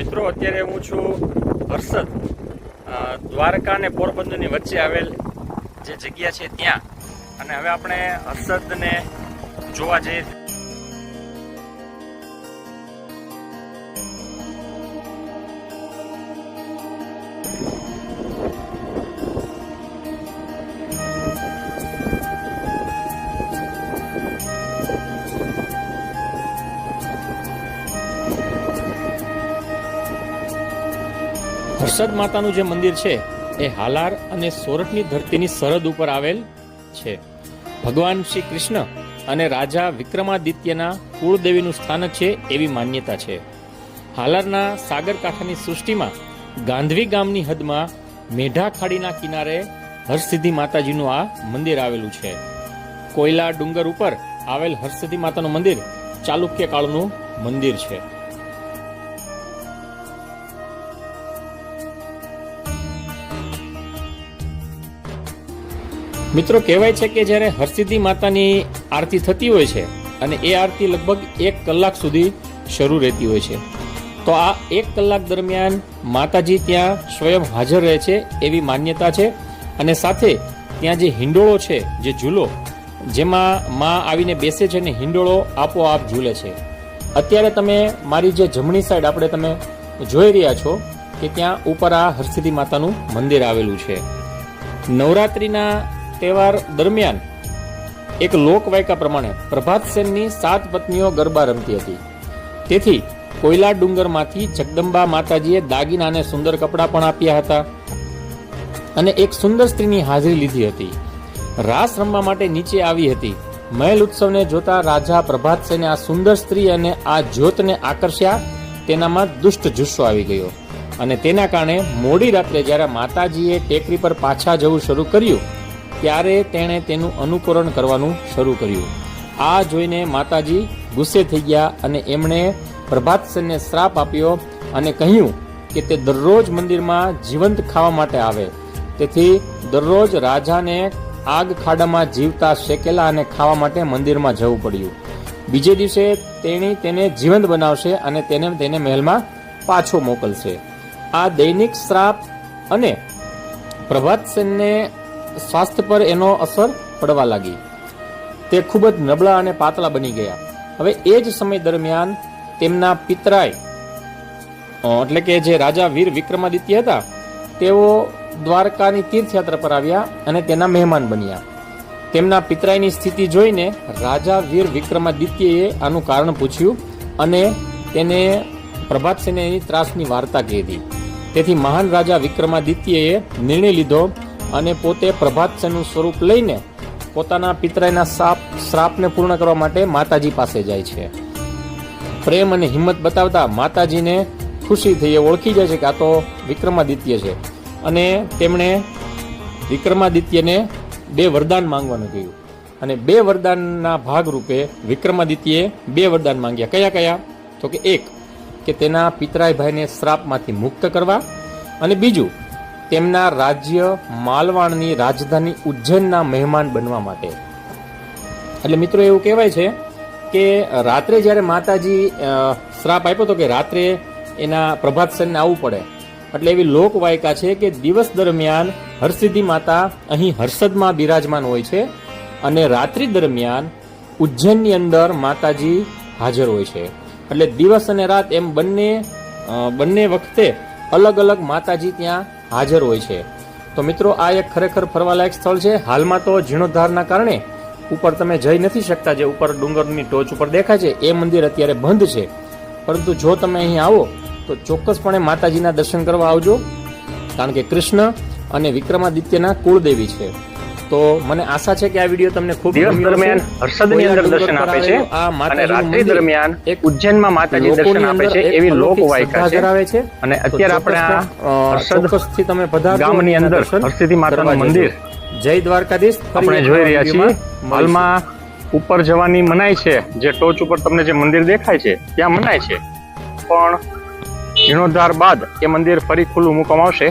અત્યારે હું છું હર્ષદ દ્વારકા અને પોરબંદરની વચ્ચે આવેલ જે જગ્યા છે ત્યાં. અને હવે આપણે હર્ષદને જોવા જઈએ હર્ષદ માતાનું જે મંદિર છે, એ હાલાર અને સોરઠની ધરતીની સરહદ ઉપર આવેલ છે. ભગવાન શ્રી કૃષ્ણ અને રાજા વિક્રમાદિત્યના કુળદેવીનું સ્થાનક છે એવી માન્યતા છે. હાલારના સાગરકાંઠાની સૃષ્ટિમાં ગાંધવી ગામની હદમાં મેઢા ખાડીના કિનારે હરસિદ્ધિ માતાજીનું આ મંદિર આવેલું છે. કોયલા ડુંગર ઉપર આવેલ હરસિદ્ધિ માતાનું મંદિર ચાલુક્ય કાળનું મંદિર છે. મિત્રો કહેવાય છે કે જ્યારે હરસિદ્ધિ માતાની આરતી થતી હોય છે અને એ આરતી લગભગ એક કલાક સુધી શરૂ રહેતી હોય છે, તો આ એક કલાક દરમિયાન માતાજી ત્યાં સ્વયં હાજર રહે છે એવી માન્યતા છે અને સાથે ત્યાં જે હિંડોળો છે, જે ઝૂલો, જેમાં માં આવીને બેસે છે અને હિંડોળો આપોઆપ ઝૂલે છે. અત્યારે તમે મારી જે જમણી સાઈડ આપણે તમે જોઈ રહ્યા છો કે ત્યાં ઉપર આ હરસિદ્ધિ માતાનું મંદિર આવેલું છે. નવરાત્રિના તહેવાર દરમિયાન એક લોકવાયકા પ્રમાણે પ્રભાત સેનની સાત પત્નીઓ ગરબા રમતી હતી. તેથી કોયલા ડુંગરમાંથી જગદંબા માતાજીએ દાગીના અને સુંદર કપડાં પણ આપ્યા હતા અને એક સુંદર સ્ત્રીની હાજરી લીધી હતી. રાસ રમવા માટે નીચે આવી હતી. મહેલ ઉત્સવને જોતા રાજા પ્રભાત સેને આ સુંદર સ્ત્રી અને આ જ્યોતને આકર્ષ્યા, તેનામાં દુષ્ટ જુસ્સો આવી ગયો અને તેના કારણે મોડી રાત્રે જ્યારે માતાજીએ ટેકરી પર પાછા જવું શરૂ કર્યું ત્યારે તેણે તેનું અનુકરણ કરવાનું શરૂ કર્યું. આ જોઈને માતાજી ગુસ્સે થઈ ગયા અને એમણે પ્રભાતસેનને શ્રાપ આપ્યો અને કહ્યું કે તે દરરોજ મંદિરમાં જીવંત ખાવા માટે આવે. તેથી દરરોજ રાજાને આગ ખાડામાં જીવતા શેકેલા અને ખાવા માટે મંદિરમાં જવું પડ્યું. બીજે દિવસે તેણી તેને જીવંત બનાવશે અને તેને તેને મહેલમાં પાછો મોકલશે. આ દૈનિક શ્રાપ અને પ્રભાતસેનને સ્વાસ્થ્ય પર એનો અસર પડવા લાગી. તે ખૂબ જ નબળા અને પાતળા બની ગયા. હવે એ જ સમય દરમિયાન તેમના પિતરાય એટલે કે જે રાજા વીર વિક્રમાદિત્ય હતા, તેઓ દ્વારકાની તીર્થયાત્રા પર આવ્યા અને તેના મહેમાન બન્યા. તેમના પિતરાયની સ્થિતિ જોઈને રાજા વીર વિક્રમાદિત્યએ આનું કારણ પૂછ્યું અને તેને પ્રભાતસેને એની ત્રાસની વાર્તા કહી હતી તેથી મહાન રાજા વિક્રમાદિત્યએ નિર્ણય લીધો અને પોતે પ્રભાતસેનનું સ્વરૂપ લઈને પોતાના પિતરાયના સાપ, શ્રાપને પૂર્ણ કરવા માટે માતાજી પાસે જાય છે. પ્રેમ અને હિંમત બતાવતા માતાજીને ખુશી થઈ એ ઓળખી જાય છે કે આ તો વિક્રમાદિત્ય છે. અને તેમણે વિક્રમાદિત્યને બે વરદાન માંગવાનું કહ્યું. અને બે વરદાનના ભાગરૂપે વિક્રમાદિત્યએ બે વરદાન માંગ્યા. કયા કયા? તો કે એક, કે તેના પિતરાય ભાઈને શ્રાપમાંથી મુક્ત કરવા અને બીજું તેમના રાજ્ય માલવાણની રાજધાની ઉજ્જૈનના મહેમાન બનવા માટે. એટલે મિત્રો એવું કહેવાય છે કે રાત્રે જ્યારે માતાજી શ્રાપ આપ્યો હતો કે રાત્રે એના પ્રભાતસેનને આવવું પડે. એટલે એવી લોકવાયકા છે કે દિવસ દરમિયાન હરસિદ્ધિ માતા અહીં હર્ષદમાં બિરાજમાન હોય છે અને રાત્રિ દરમિયાન ઉજ્જૈનની અંદર માતાજી હાજર હોય છે. એટલે દિવસ અને રાત એમ બંને બંને વખતે અલગ અલગ માતાજી ત્યાં હાજર હોય છે. તો મિત્રો, આ એક ખરેખર ફરવાલાયક સ્થળ છે. હાલમાં તો જીર્ણોદ્ધારના કારણે ઉપર તમે જઈ નથી શકતા જે ઉપર ડુંગરની ટોચ ઉપર દેખાય છે. એ મંદિર અત્યારે બંધ છે. પરંતુ જો તમે અહીં આવો, તો ચોક્કસપણે માતાજીના દર્શન કરવા આવજો. કારણ કે કૃષ્ણ અને વિક્રમાદિત્યના કુળદેવી છે. તો મને આશા છે કે આ વીડિયો તમને ખૂબ દિવસ. દરમિયાન હર્ષદની અંદર દર્શન આપે છે અને રાત્રિ દરમિયાન એક ઉજ્જૈનમાં માતાજી દર્શન આપે છે એવી લોકવાયકા ધરાવે છે. અને અત્યારે આપણે આ હર્ષદથી તમે પધારજો ગામની અંદર હરસિદ્ધિ માતાનું મંદિર જય દ્વારકાધીશ. આપણે જોઈ રહ્યા છીએ. હાલમાં ઉપર જવાની મનાય છે. જે ટોચ ઉપર તમને જે મંદિર દેખાય છે ત્યાં મનાય છે. પણ જીર્ણોદ્ધાર બાદ એ મંદિર ફરી ખુલ્લું મૂકવામાં આવશે.